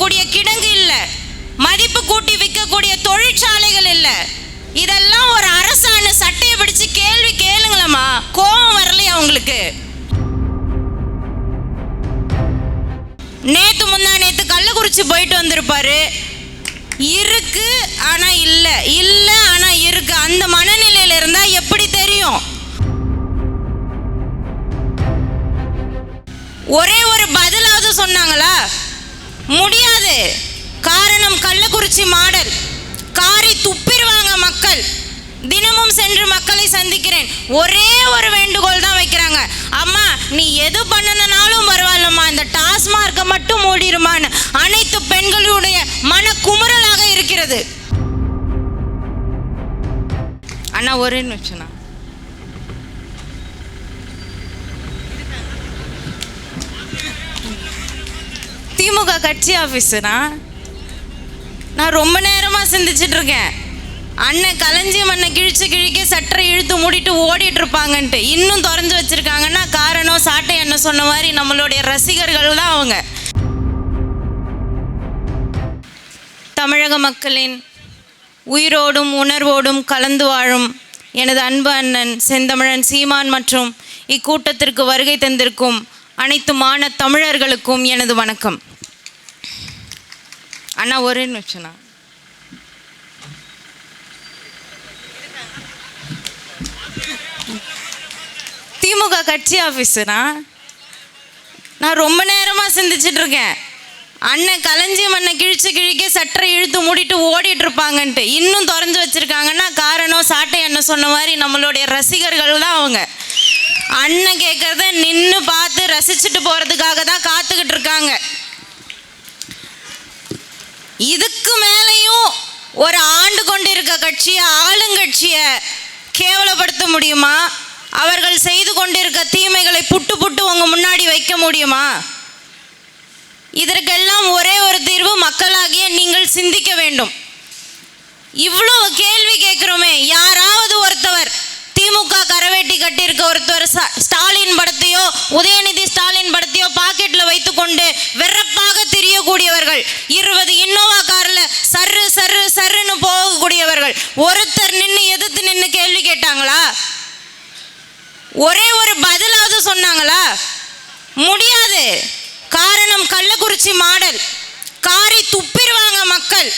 விற்கக்கூடிய கிடங்கு இல்லை. மதிப்பு கூட்டி விற்கக்கூடிய தொழிற்சாலைகள் இல்லை. இதெல்லாம் ஒரு அரசாணு சட்டையை பிடிச்சு கேள்வி கேளுங்களம்மா. கோபம் வரலையா உங்களுக்கு? நேத்து முந்தா நேத்து கள்ளக்குறிச்சி போயிட்டு வந்திருப்பாரு. இருக்கு ஆனா இல்ல. இல்ல ஆனா இருக்கு. அந்த மனநிலையில இருந்தா எப்படி தெரியும்? ஒரே ஒரு பதிலாவது சொன்னாங்களா? முடியாது. காரணம் கள்ளக்குறிச்சி மாடல். காரி துப்பிடுவாங்க மக்கள். தினமும் சென்று மக்களை சந்திக்கிறேன். ஒரே ஒரு வேண்டுகோள் தான் வைக்கிறாங்க. அம்மா நீ எது பண்ணனாலும் பரவாயில்லம்மா. இந்த டாஸ்மார்க்கை மட்டும் மூடிருமான்னு அனைத்து பெண்களுடைய மன குமுறலாக இருக்கிறது. அண்ணா ஒரே நிமிஷம்ண்ணா திமுக கட்சி ஆஃபீஸுனா நான் ரொம்ப நேரமாக சிந்திச்சுட்டு இருக்கேன் அண்ணன் களஞ்சியம் அண்ணன் கிழிச்சு கிழிக்க சட்டரை இழுத்து மூடிட்டு ஓடிட்டு இருப்பாங்கன்ட்டு இன்னும் திறந்து வச்சிருக்காங்கன்னா காரணம் சாட்டை அண்ணன் சொன்ன மாதிரி நம்மளுடைய ரசிகர்கள் தான் அவங்க. தமிழக மக்களின் உயிரோடும் உணர்வோடும் கலந்து வாழும் எனது அன்பு அண்ணன் செந்தமிழன் சீமான் மற்றும் இக்கூட்டத்திற்கு வருகை தந்திருக்கும் அனைத்து மாண தமிழர்களுக்கும் எனது வணக்கம். அண்ணா ஒரே நிமிஷம்ண்ணா திமுக கட்சி ஆஃபீஸுண்ணா நான் ரொம்ப நேரமாக சிந்திச்சுட்டு இருக்கேன். அண்ணன் களஞ்சி மண்ணை கிழிச்சு கிழிக்க சட்டரை இழுத்து மூடிட்டு ஓடிட்டு இருப்பாங்கன்ட்டு. இன்னும் திறந்து வச்சிருக்காங்கன்னா காரணம் சாட்டை அண்ணன் சொன்ன மாதிரி நம்மளுடைய ரசிகர்கள் தான் அவங்க. அண்ணன் கேட்குறத நின்று பார்த்து ரசிச்சுட்டு போகிறதுக்காக தான் காத்துக்கிட்டு இருக்காங்க. இதுக்கு மேலேயும் ஒரு ஆண்டு கொண்டிருக்க கட்சியை ஆளுங்கட்சியை கேவலப்படுத்த முடியுமா? அவர்கள் செய்து கொண்டிருக்க தீமைகளை புட்டு புட்டு உங்க முன்னாடி வைக்க முடியுமா? இதற்கெல்லாம் ஒரே ஒரு தீர்வு மக்களாகிய நீங்கள் சிந்திக்க வேண்டும். இவ்வளோ கேள்வி கேட்குறோமே யாராவது ஒருத்தவர் திமுக கரவேட்டி கட்டியிருக்க ஒருத்தர் ஸ்டாலின் படத்தையோ உதயநிதி ஸ்டாலின் படத்தையோ பாக்கெட்ல வைத்துக்கொண்டு வெறப்பாக தெரியக்கூடியவர்கள். இருபது இன்னோவா கார்ல சர்ரு சர்ரு சர்ருன்னு போகக்கூடியவர்கள். ஒருத்தர் நின்று எதிர்த்து நின்று கேள்வி கேட்டாங்களா? ஒரே ஒரு பதிலாவது சொன்னாங்களா? முடியாது. காரணம் கள்ளக்குறிச்சி மாடல். காரி துப்பிடுவாங்க மக்கள்.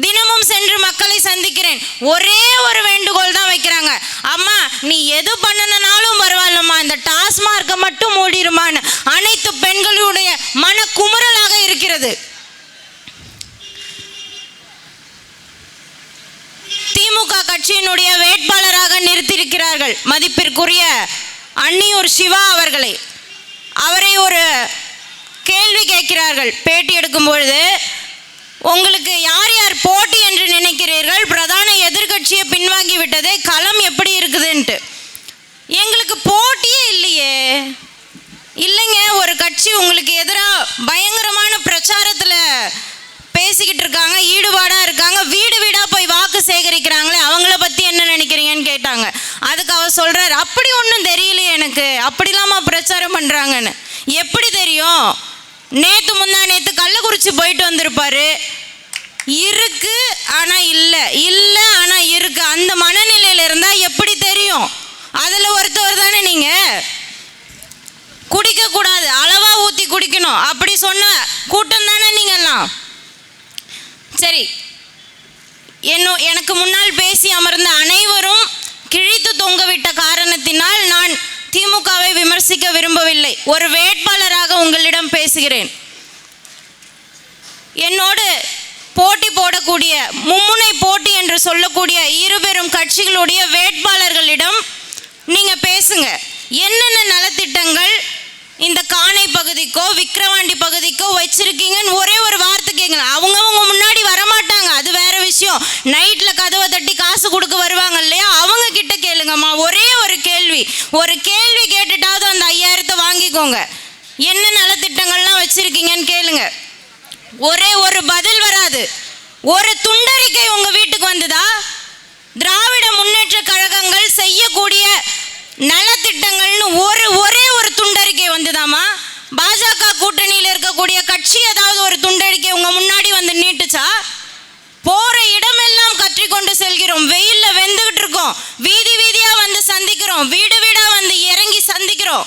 தினமும் சென்று மக்களை சந்திக்கிறேன். ஒரே ஒரு வேண்டுகோள் தான் வைக்கிறாங்க. அம்மா நீ எது பண்ணனாலும் பரவாயில்லம்மா. இந்த டாஸ்மார்க்கை மட்டும் மூடிருமான்னு அனைத்து பெண்களுடைய மன குமுறலாக இருக்கிறது. திமுக கட்சியினுடைய வேட்பாளராக நிறுத்தியிருக்கிறார்கள். மதிப்பிற்குரிய அன்னியூர் சிவா அவர்களை. அவரை ஒரு கேள்வி கேட்கிறார்கள். பேட்டி எடுக்கும் பொழுது உங்களுக்கு யார் யார் போட்டி என்று நினைக்கிறீர்கள்? பிரதான எதிர்க்கட்சியை பின்வாங்கி விட்டதே களம் எப்படி இருக்குதுன்ட்டு. எங்களுக்கு போட்டியே இல்லையே. இல்லைங்க ஒரு கட்சி உங்களுக்கு எதிராக பயங்கரமான பிரச்சாரத்தில் பேசிக்கிட்டு இருக்காங்க ஈடுபாடாக இருக்காங்க வீடு வீடாக போய் வாக்கு சேகரிக்கிறாங்களே அவங்கள பற்றி என்ன நினைக்கிறீங்கன்னு கேட்டாங்க. அதுக்கு அவர் சொல்கிறார் அப்படி ஒன்றும் தெரியலையே எனக்கு. அப்படிலாமா பிரச்சாரம் பண்ணுறாங்கன்னு எப்படி தெரியும்? நேற்று முந்தா நேற்று கள்ளக்குறிச்சி போயிட்டு வந்திருப்பாரு. இருக்கு ஆனா இல்ல. இல்ல ஆனா இருக்கு. அந்த மனநிலையில இருந்தா எப்படி தெரியும்? அதுல ஒருத்தவர் தானே நீங்க? குடிக்க கூடாது. அளவா ஊத்தி குடிக்கணும். அப்படி சொன்ன கூட்டம் தானே நீங்கெல்லாம் சரி. என்னோ எனக்கு முன்னால் பேசி அமர்ந்த அனைவரும் கிழித்து தொங்கவிட்ட காரணத்தினால் நான் திமுகவை விமர்சிக்க விரும்பவில்லை. ஒரு வேட்பாளராக உங்களிடம் பேசுகிறேன். என்னோடு போட்டி போடக்கூடிய மும்முனை போட்டி என்று சொல்லக்கூடிய இருபெரும் கட்சிகளுடைய வேட்பாளர்களிடம் நீங்கள் பேசுங்க. என்னென்ன நலத்திட்டங்கள் பகுதிக்கோ விக்கிரவாண்டி பகுதிக்கோ வச்சிருக்கீங்கன்னு ஒரே ஒரு வார்த்தை கேட்கணும் அவங்கவுங்க முன்னாடி வரமாட்டாங்க. அது வேற விஷயம். நைட்ல கதவை தட்டி காசு கொடுக்க வருவாங்க இல்லையா? அவங்க கிட்ட கேளுங்கம்மா. ஒரே ஒரு கேள்வி. ஒரு கேள்வி கேட்டுட்டாவது அந்த ஐயாயிரத்தை வாங்கிக்கோங்க. என்ன நலத்திட்டங்கள்லாம் வச்சிருக்கீங்கன்னு கேளுங்க. ஒரே ஒரு பதில் வராது. ஒரு துண்டறிக்கை உங்க வீட்டுக்கு வந்ததா? திராவிட முன்னேற்ற கழகங்கள் செய்யக்கூடிய நலத்திட்டங்கள்னு ஒரு ஒரே ஒரு துண்டறிக்கை வந்துதாமா பாஜக கூட்டணியில் இருக்கக்கூடிய கட்சி ஏதாவது ஒரு துண்டடிக்க உங்க முன்னாடி வந்து நீட்டுச்சா? போற இடமெல்லாம் கற்றி கொண்டு செல்கிறோம். வெயில்ல வெந்துகிட்டு இருக்கோம். வீதி வீதியா வந்து சந்திக்கிறோம். வீடு வீடா வந்து இறங்கி சந்திக்கிறோம்.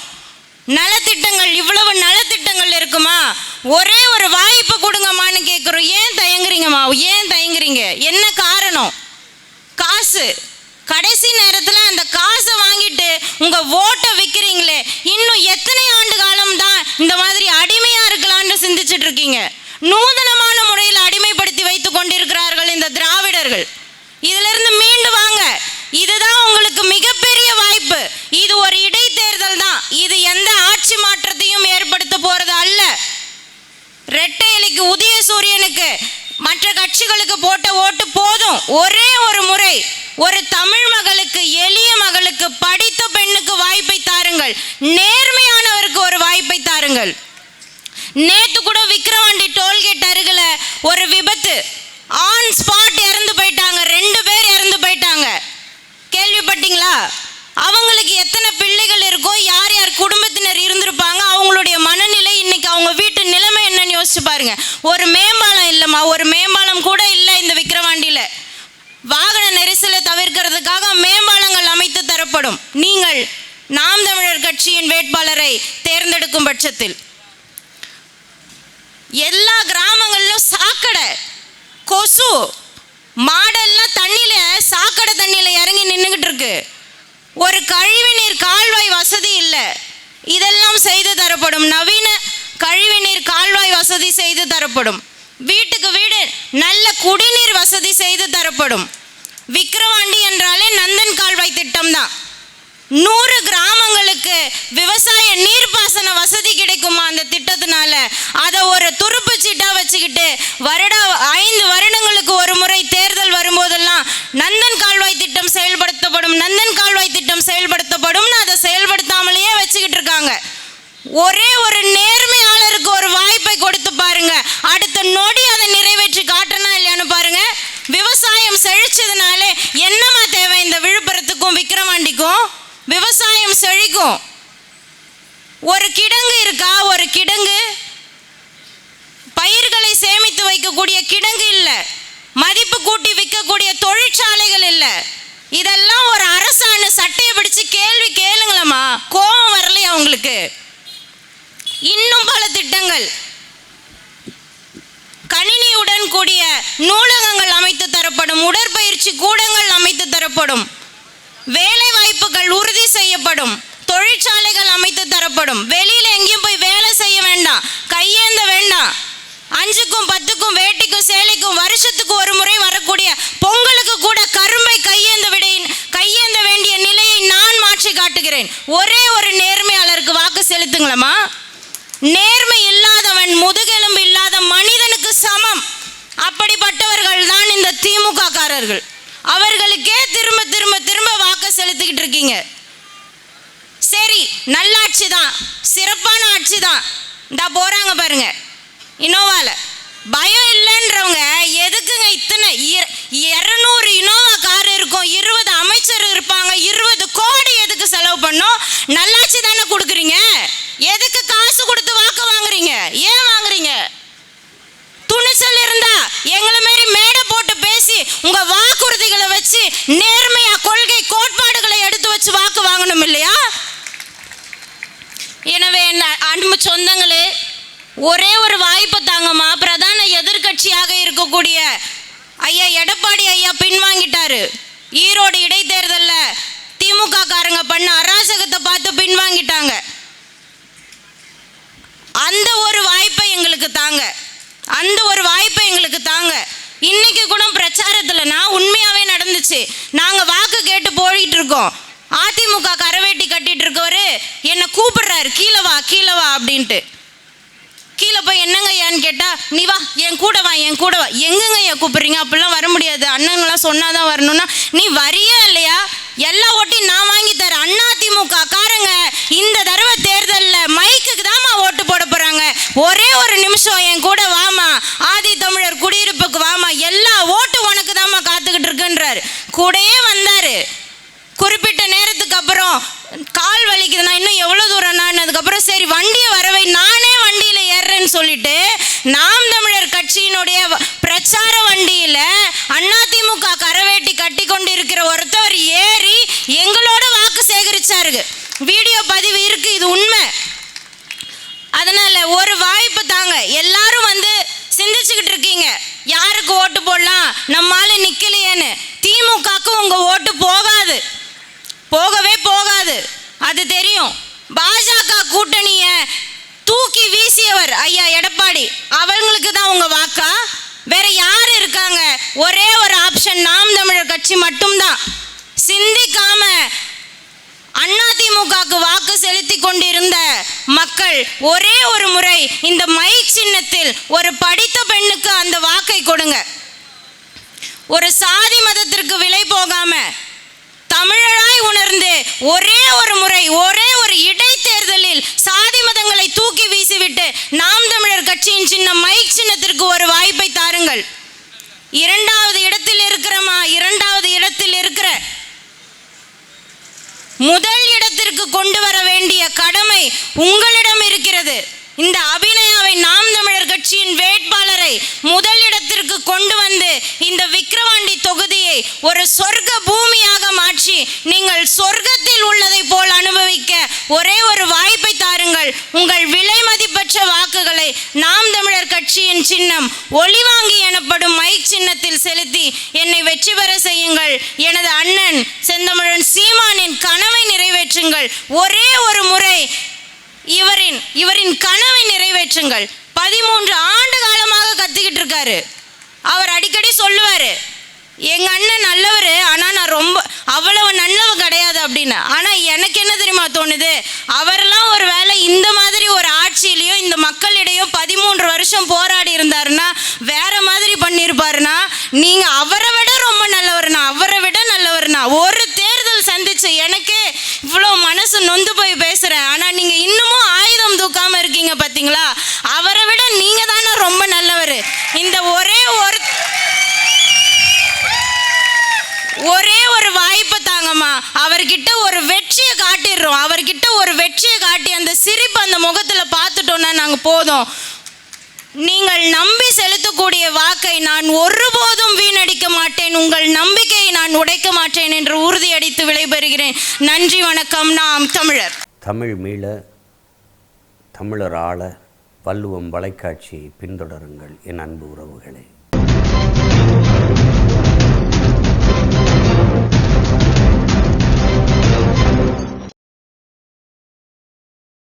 நலத்திட்டங்கள் இவ்வளவு நலத்திட்டங்கள் இருக்குமா? ஒரே ஒரு வாய்ப்பு கொடுங்கம்மான்னு கேட்குறோம் ஏன் தயங்குறீங்கம்மா? ஏன் தயங்குறீங்க? என்ன காரணம்? காசு. கடைசி நேரத்தில் அந்த காசை வாங்கிட்டு உங்க ஓட்டை விற்கிறீங்களே இன்னும் எத்தனை ஆண்டு காலம் தான் இந்த மாதிரி அடிமையா இருக்கலாம்னு சிந்திச்சுட்டு இருக்கீங்க? நூதனமான முறையில் அடிமைப்படுத்தி வைத்து கொண்டிருக்கிறார்கள் இந்த திராவிடர்கள். இதிலிருந்து மீண்டு வாங்க. இதுதான் உங்களுக்கு மிகப்பெரிய வாய்ப்பு. இது ஒரு இடைத்தேர்தல் தான். இது எந்த ஆட்சி மாற்றத்தையும் ஏற்படுத்த போறது அல்ல. ரெட்டை இலைக்கு உதய சூரியனுக்கு மற்ற கட்சிகளுக்கு போட்ட ஓட்டு போதும். ஒரே ஒரு முறை. ஒரு தமிழ் மகளுக்கு எளிய மகளுக்கு படித்த பெண்ணுக்கு வாய்ப்பை தாருங்கள். நேர்மையானவருக்கு ஒரு வாய்ப்பை தாருங்கள். நேத்து கூட விக்ரவாண்டி டோல்கேட் அருகில ஒரு விபத்து. ஆன் ஸ்பாட் இறந்து போயிட்டாங்க. ரெண்டு பேர் இறந்து போயிட்டாங்க. கேள்விப்பட்டீங்களா? அவங்களுக்கு எத்தனை பிள்ளைகள் இருக்கோ யார் யார் குடும்பத்தினர் இருந்திருப்பாங்க அவங்களுடைய மனநிலை இன்னைக்கு அவங்க வீட்டு நிலைமை என்னன்னு யோசிச்சு பாருங்க. ஒரு மேம்பா இல்லைம்மா ஒரு மேம்பாலம் கூட இல்லை இந்த விக்கிரவாண்டியில் வாகன நெரிசலை தவிர்க்கிறதுக்காக மேம்பாலங்கள் அமைத்து தரப்படும் நீங்கள் நாம் தமிழர் கட்சியின் வேட்பாளரை தேர்ந்தெடுக்கும் பட்சத்தில் எல்லா கிராமங்களிலும் சாக்கடை கொசு மாடெல்லாம் தண்ணியில் சாக்கடை தண்ணியில் இறங்கி நின்றுக்கிட்டு இருக்கு. ஒரு கழிவுநீர் கால்வாய் வசதி இல்லை. இதெல்லாம் செய்து தரப்படும். நவீன கழிவுநீர் கால்வாய் வசதி செய்து தரப்படும். வீட்டுக்கு வீடு நல்ல குடிநீர் வசதி செய்து தரப்படும். விக்கிரவாண்டி என்றாலே நந்தன் கால்வாய் திட்டம் தான் நூறு கிராமங்களுக்கு விவசாய நீர்ப்பாசன வசதி கிடைக்குமா அந்த திட்டத்தினால? அதை ஒரு துருப்பு சீட்டா வச்சுக்கிட்டு வருட ஐந்து வருடங்களுக்கு ஒரு முறை தேர்தல் வரும்போதெல்லாம் நந்தன் கால்வாய் திட்டம் செயல்படுத்தப்படும் நந்தன் கால்வாய் திட்டம் செயல்படுத்தப்படும்னு அதை செயல்படுத்தாமலேயே வச்சுக்கிட்டு இருக்காங்க. ஒரே ஒரு நேர்மையாளருக்கு ஒரு வாய்ப்பை கொடுத்து பாருங்க. விவசாயம் ஒரு கிடங்கு இருக்கா? ஒரு கிடங்கு. பயிர்களை சேமித்து வைக்கக்கூடிய கிடங்கு இல்லை. மதிப்பு கூட்டி விற்கக்கூடிய தொழிற்சாலைகள் இல்லை. இதெல்லாம் ஒரு அரசாணு சட்டையை பிடிச்சு கேள்வி கேளுங்களம்மா. கோபம் வரலையா அவங்களுக்கு இன்னும் பல திட்டங்கள். கணினியுடன் கூடிய நூலகங்கள் அமைத்து தரப்படும் உடற்பயிற்சி கூடங்கள் அமைத்து தரப்படும் வேலை வாய்ப்புகள் உறுதி செய்யப்படும். தொழிற்சாலைகள் அமைத்து தரப்படும். வெளியில எங்கேயும் போய் வேலை செய்ய வேண்டாம். கையேந்த வேண்டாம். அஞ்சுக்கும் பத்துக்கும் வேட்டிக்கும் சேலைக்கும் வருஷத்துக்கு ஒரு முறை வரக்கூடிய பொங்கலுக்கு கூட கரும்பை கையேந்த விட கையேந்த வேண்டிய நிலையை நான் மாற்றி காட்டுகிறேன் ஒரே ஒரு நேர்மையாளருக்கு வாக்கு செலுத்துங்களம்மா நேர்மை இல்லாதவன் முதுகெலும்பு இல்லாத மனிதனுக்கு சமம் அப்படிப்பட்டவர்கள் தான் இந்த திமுக காரர்கள் அவர்களுக்கே திரும்ப திரும்ப திரும்ப வாக்கு செலுத்திக்கிட்டு இருக்கீங்க சரி ஆட்சி தான் சிறப்பான ஆட்சி தான் இந்தா போறாங்க பாருங்க. இனோவால. பயம் இல்லைன்றவங்க எதுக்குங்க இத்தனை இரநூறு இருநூறு இனோவா கார் இருக்கும். இருபது அமைச்சர் இருப்பாங்க. இருபது கோடி எதுக்கு செலவு பண்ணோம்? நல்லாட்சி தானே கொடுக்குறீங்க. எதுக்கு காசு கொடுத்து வாக்கு வாங்குறீங்க? ஏன் வாங்குறீங்க? துணிச்சல் இருந்தா எங்களை மாரி மேடை போட்டு பேசி உங்க வாக்குறுதிகளை வச்சு நேர்மையா கொள்கை கோட்பாடுகளை எடுத்து வச்சு வாக்கு வாங்கணும் இல்லையா எனவே என்ன அன்பு சொந்தங்களே ஒரே ஒரு வாய்ப்பு தாங்கம்மா. பிரதான எதிர்கட்சியாக இருக்கக்கூடிய ஐயா எடப்பாடி ஐயா பின்வாங்கிட்டாரு. ஈரோடு இடைத்தேர்தலில் திமுக காரங்க பண்ண அராசகத்தை பார்த்து பின்வாங்கிட்டாங்க. அந்த ஒரு வாய்ப்பை எங்களுக்கு தாங்க. அந்த ஒரு வாய்ப்பை எங்களுக்கு தாங்க இன்னைக்கு கூட பிரச்சாரத்துல நான் உண்மையாவே நடந்துச்சு நாங்க வாக்கு கேட்டு போயிட்டு இருக்கோம் அதிமுக கரவேட்டி கட்டிட்டு இருக்கவரு என்னை கூப்பிடுறாரு கீழே வா கீழே வா அப்படின்ட்டு. கீழே போய் என்னங்க ஏன்னு கேட்டா நீ வா என் கூட வா என் கூட வா. எங்கங்க ஏன் கூப்பிட்றீங்க? அப்படிலாம் வர முடியாது. அண்ணங்களாம் சொன்னாதான் வரணும்னா நீ வரியா இல்லையா? எல்லா ஓட்டையும் நான் வாங்கி தரேன். அண்ணா திமுக காரங்க இந்த தடவை தேர்தல் மைக்குக்கு தாம்மா ஓட்டு போட போறாங்க ஒரே ஒரு நிமிஷம் என் கூட வாமா ஆதி தமிழர் குடியிருப்புக்கு வாமா எல்லா ஓட்டு உனக்கு தாம்மா காத்துக்கிட்டு இருக்குன்றாரு கூடயே வந்தாரு குறிப்பிட்ட நேரத்துக்கு அப்புறம் கால் வலிக்குது நான் இன்னும் எவ்வளோ தூரம் நான் அதுக்கப்புறம் சரி வண்டியை வரவை நானே வண்டியில் ஏறுறேன்னு சொல்லிட்டு நாம் தமிழர் கட்சியினுடைய வ- பிரச்சார வண்டியில் அதிமுக கரவேட்டி கட்டி கொண்டு இருக்கிற ஒருத்தவர் ஏறி எங்களோட வாக்கு சேகரிச்சாரு வீடியோ பதிவு இருக்கு இது ஒரு வாய்ப்பு தாங்க. எல்லாரும் வந்து சிந்திச்சுக்கிட்டு இருக்கீங்க. யாருக்கு ஓட்டு போடலாம்? நம்மால நிக்கலையேன்னு. திமுகக்கு உங்க ஓட்டு போகாது. போகவே போகாது. அது தெரியும். பாஜக கூட்டணிய தூக்கி வீசியவர் ஐயா எடப்பாடி. அவங்களுக்கு தான் உங்க வாக்கா? வேற யார் இருக்காங்க. ஒரே ஒரு ஆப்ஷன் நாம் தமிழர் கட்சி மட்டும்தான். சிந்திக்காம அதிமுகவுக்கு வாக்கு செலுத்தி கொண்டிருந்த மக்கள் ஒரே ஒரு முறை இந்த மைக் சின்னத்தில் ஒரு படித்த பெண்ணுக்கு அந்த வாக்கை கொடுங்க. ஒரு சாதி மதத்திற்கு விலை போகாம தமிழராய் உணர்ந்து ஒரே ஒரு முறை ஒரே ஒரு இடைத்தேர்தலில் சாதி மதங்களை தூக்கி வீசிவிட்டு நாம் தமிழர் கட்சியின் சின்னம் மைக் சின்னத்திற்கு ஒரு வாய்ப்பை தாருங்கள் இரண்டாவது இடத்தில் இருக்கிறமா இரண்டாவது இடத்தில் இருக்கிற முதல் இடத்திற்கு கொண்டு வர வேண்டிய கடமை உங்களிடம் இருக்கிறது இந்த அபிநயாவை நாம் தமிழர் கட்சியின் வேட்பாளரை முதல் இடத்திற்கு கொண்டு வந்து இந்த விக்கிரவாண்டி தொகுதியை ஒரு சொர்க்க பூமியாக மாற்றி நீங்கள் சொர்க்கத்தில் உள்ளதை போல் அனுபவிக்க ஒரே ஒரு வாய்ப்பை தாருங்கள். உங்கள் விலை மதிப்பற்ற வாக்குகளை நாம் தமிழர் கட்சியின் சின்னம் ஒளிவாங்கி எனப்படும் மைக் சின்னத்தில் செலுத்தி என்னை வெற்றி பெற செய்யுங்கள். எனது அண்ணன் செந்தமிழன் சீமானின் கனவை நிறைவேற்றுங்கள். ஒரே ஒரு முறை இவரின் இவரின் கனவை நிறைவேற்றுங்கள். பதிமூன்று ஆண்டு காலமாக கத்திக்கிட்டு இருக்காரு. அவர் அடிக்கடி சொல்லுவாரு எங்கள் அண்ணன் நல்லவர் ஆனால் நான் ரொம்ப அவ்வளவு நல்லவ கிடையாது அப்படின்னு. ஆனால் எனக்கு என்ன தெரியுமா தோணுது? அவரெல்லாம் ஒரு வேளை இந்த மாதிரி ஒரு ஆட்சியிலையோ இந்த மக்களிடையோ பதிமூன்று வருஷம் போராடி இருந்தாருன்னா வேற மாதிரி பண்ணியிருப்பாருன்னா நீங்கள் அவரை விட ரொம்ப நல்லவர்னா அவரை விட நல்லவர்னா ஒரு தேர்தல் சந்திச்சு எனக்கு இவ்வளோ மனசு நொந்து போய் பேசுறேன் ஆனா நீங்க இன்னமும் ஆயுதம் தூக்காம இருக்கீங்க பாத்தீங்களா அவரை விட நீங்க தானே ரொம்ப நல்லவர் இந்த ஒரே ஒரு ஒரே ஒரு வாய்ப்பை தாங்கம்மா அவர்கிட்ட ஒரு வெற்றியை காட்டிடுறோம் அவர்கிட்ட ஒரு வெற்றியை காட்டி அந்த சிரிப்பு அந்த முகத்துல பார்த்துட்டோம்னா நாங்க போதும். நீங்கள் நம்பி செலுத்தக்கூடிய வாக்கை நான் ஒருபோதும் வீணடிக்க மாட்டேன். உங்கள் நம்பிக்கையை நான் உடைக்க மாட்டேன் என்று உறுதியடித்து விளைபெறுகிறேன் நன்றி வணக்கம். நாம் தமிழர். தமிழ் மீள தமிழர் ஆள வள்ளுவம் வலைக்காட்சியை பின்தொடருங்கள் என் அன்பு உறவுகளே.